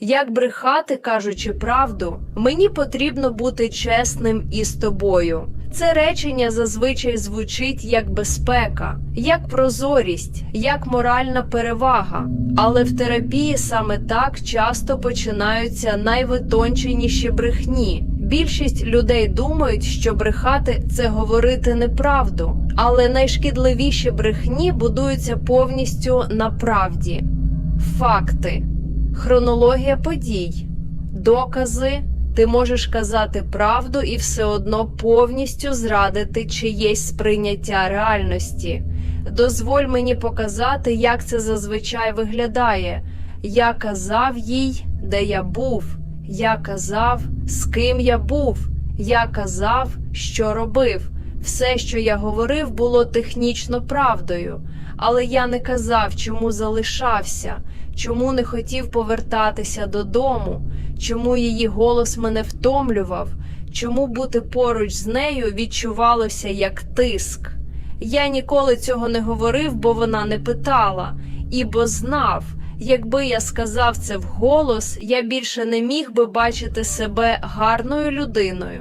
Як брехати, кажучи правду, мені потрібно бути чесним із тобою. Це речення зазвичай звучить як безпека, як прозорість, як моральна перевага. Але в терапії саме так часто починаються найвитонченіші брехні. Більшість людей думають, що брехати це говорити неправду, але найшкідливіші брехні будуються повністю на правді. Факти, хронологія подій, докази. Ти можеш казати правду і все одно повністю зрадити чиєсь сприйняття реальності. Дозволь мені показати, як це зазвичай виглядає. Я казав їй, де я був. Я казав, з ким я був. Я казав, що робив. Все, що я говорив, було технічно правдою, але я не казав, чому залишався, чому не хотів повертатися додому, чому її голос мене втомлював, чому бути поруч з нею відчувалося як тиск. Я ніколи цього не говорив, бо вона не питала, і бо знав, якби я сказав це вголос, я більше не міг би бачити себе гарною людиною.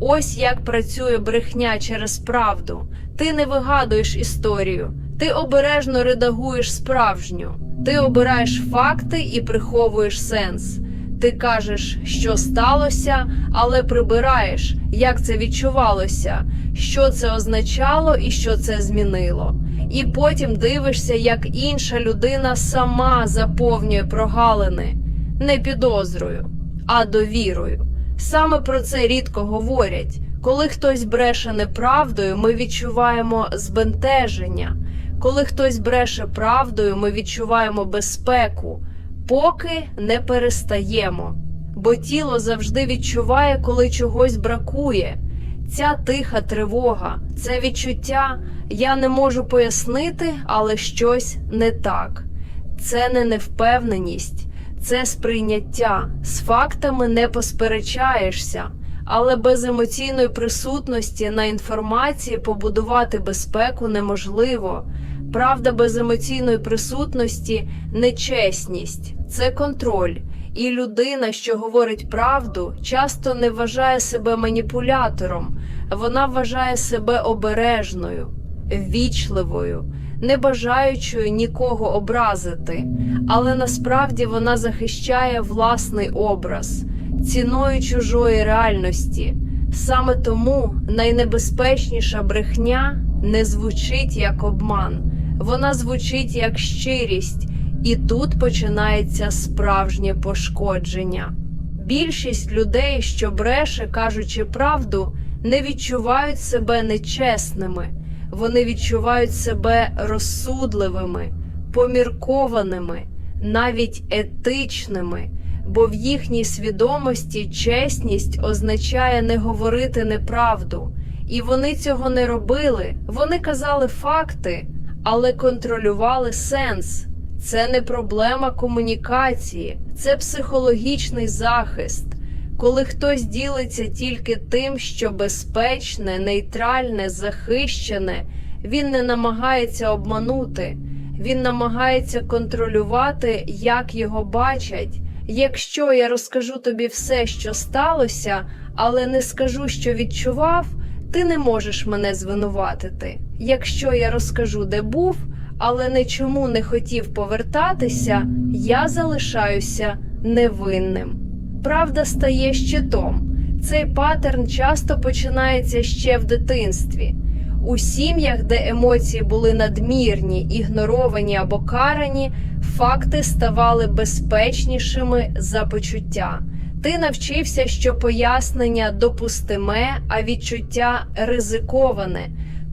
Ось як працює брехня через правду. Ти не вигадуєш історію, ти обережно редагуєш справжню, ти обираєш факти і приховуєш сенс. Ти кажеш, що сталося, але прибираєш, як це відчувалося, що це означало і що це змінило. І потім дивишся, як інша людина сама заповнює прогалини не підозрою, а довірою. Саме про це рідко говорять. Коли хтось бреше неправдою, ми відчуваємо збентеження. Коли хтось бреше правдою, ми відчуваємо безпеку, поки не перестаємо. Бо тіло завжди відчуває, коли чогось бракує. Ця тиха тривога, це відчуття я не можу пояснити, але щось не так. Це не невпевненість, це сприйняття. З фактами не посперечаєшся, але без емоційної присутності на інформації побудувати безпеку неможливо. Правда без емоційної присутності нечесність, це контроль. І людина, що говорить правду, часто не вважає себе маніпулятором, вона вважає себе обережною, ввічливою, не бажаючою нікого образити, але насправді вона захищає власний образ, ціною чужої реальності. Саме тому найнебезпечніша брехня не звучить як обман, вона звучить як щирість. І тут починається справжнє пошкодження. Більшість людей, що бреше, кажучи правду, не відчувають себе нечесними, вони відчувають себе розсудливими, поміркованими, навіть етичними, бо в їхній свідомості чесність означає не говорити неправду, і вони цього не робили. Вони казали факти, але контролювали сенс. Це не проблема комунікації, це психологічний захист. Коли хтось ділиться тільки тим, що безпечне, нейтральне, захищене, він не намагається обманути, він намагається контролювати, як його бачать. Якщо я розкажу тобі все, що сталося, але не скажу, що відчував, ти не можеш мене звинуватити. Якщо я розкажу, де був, але нічому не хотів повертатися, я залишаюся невинним. Правда стає щитом. Цей паттерн часто починається ще в дитинстві. У сім'ях, де емоції були надмірні, ігноровані або карані, факти ставали безпечнішими за почуття. Ти навчився, що пояснення допустиме, а відчуття ризиковане.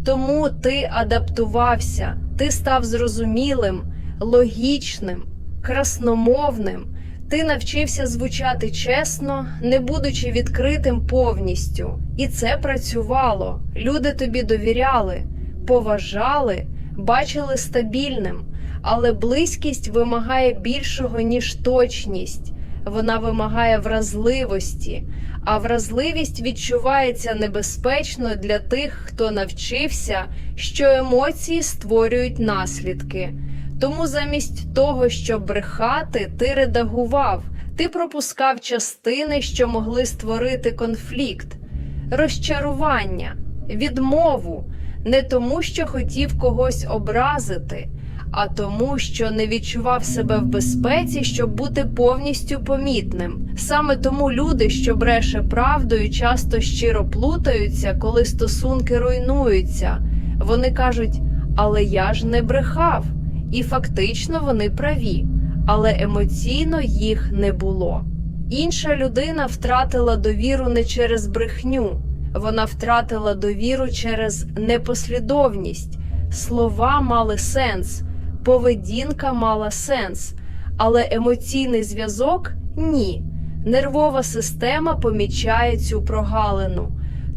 Тому ти адаптувався, ти став зрозумілим, логічним, красномовним. Ти навчився звучати чесно, не будучи відкритим повністю. І це працювало. Люди тобі довіряли, поважали, бачили стабільним, але близькість вимагає більшого, ніж точність. Вона вимагає вразливості, а вразливість відчувається небезпечно для тих, хто навчився, що емоції створюють наслідки. Тому замість того, щоб брехати, ти редагував, Ти пропускав частини, що могли створити конфлікт, розчарування, відмову не тому, що хотів когось образити, а тому, що не відчував себе в безпеці, щоб бути повністю помітним. Саме тому люди, що бреше правдою, часто щиро плутаються, коли стосунки руйнуються. Вони кажуть, але я ж не брехав. І фактично вони праві, але емоційно їх не було. Інша людина втратила довіру не через брехню, вона втратила довіру через непослідовність. Слова мали сенс, поведінка мала сенс, але емоційний зв'язок ні. Нервова система помічає цю прогалину.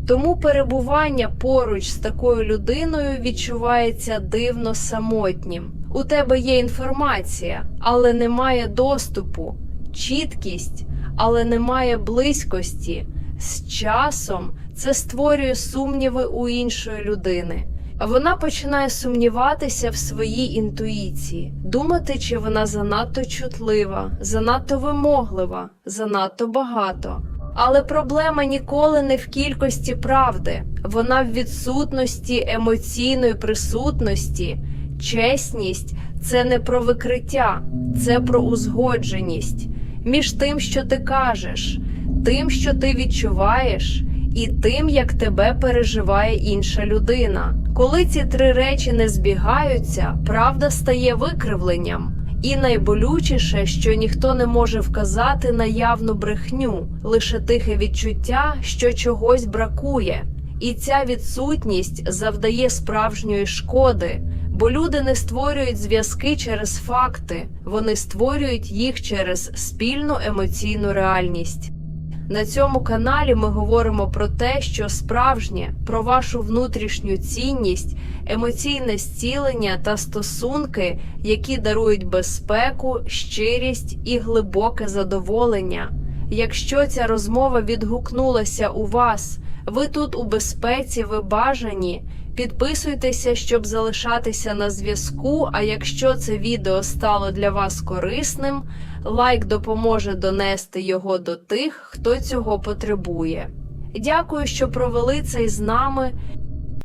Тому перебування поруч з такою людиною відчувається дивно самотнім. У тебе є інформація, але немає доступу, чіткість, але немає близькості. З часом це створює сумніви у іншої людини. Вона починає сумніватися в своїй інтуїції, думати, чи вона занадто чутлива, занадто вимоглива, занадто багато. Але проблема ніколи не в кількості правди, вона в відсутності емоційної присутності. Чесність це не про викриття, це про узгодженість між тим, що ти кажеш, тим, що ти відчуваєш, і тим, як тебе переживає інша людина. Коли ці три речі не збігаються, правда стає викривленням. І найболючіше, що ніхто не може вказати на явну брехню, лише тихе відчуття, що чогось бракує. І ця відсутність завдає справжньої шкоди, бо люди не створюють зв'язки через факти, вони створюють їх через спільну емоційну реальність. На цьому каналі ми говоримо про те, що справжнє, про вашу внутрішню цінність, емоційне зцілення та стосунки, які дарують безпеку, щирість і глибоке задоволення. Якщо ця розмова відгукнулася у вас, ви тут у безпеці, ви бажані. Підписуйтеся, щоб залишатися на зв'язку. А якщо це відео стало для вас корисним, лайк допоможе донести його до тих, хто цього потребує. Дякую, що провели цей з нами.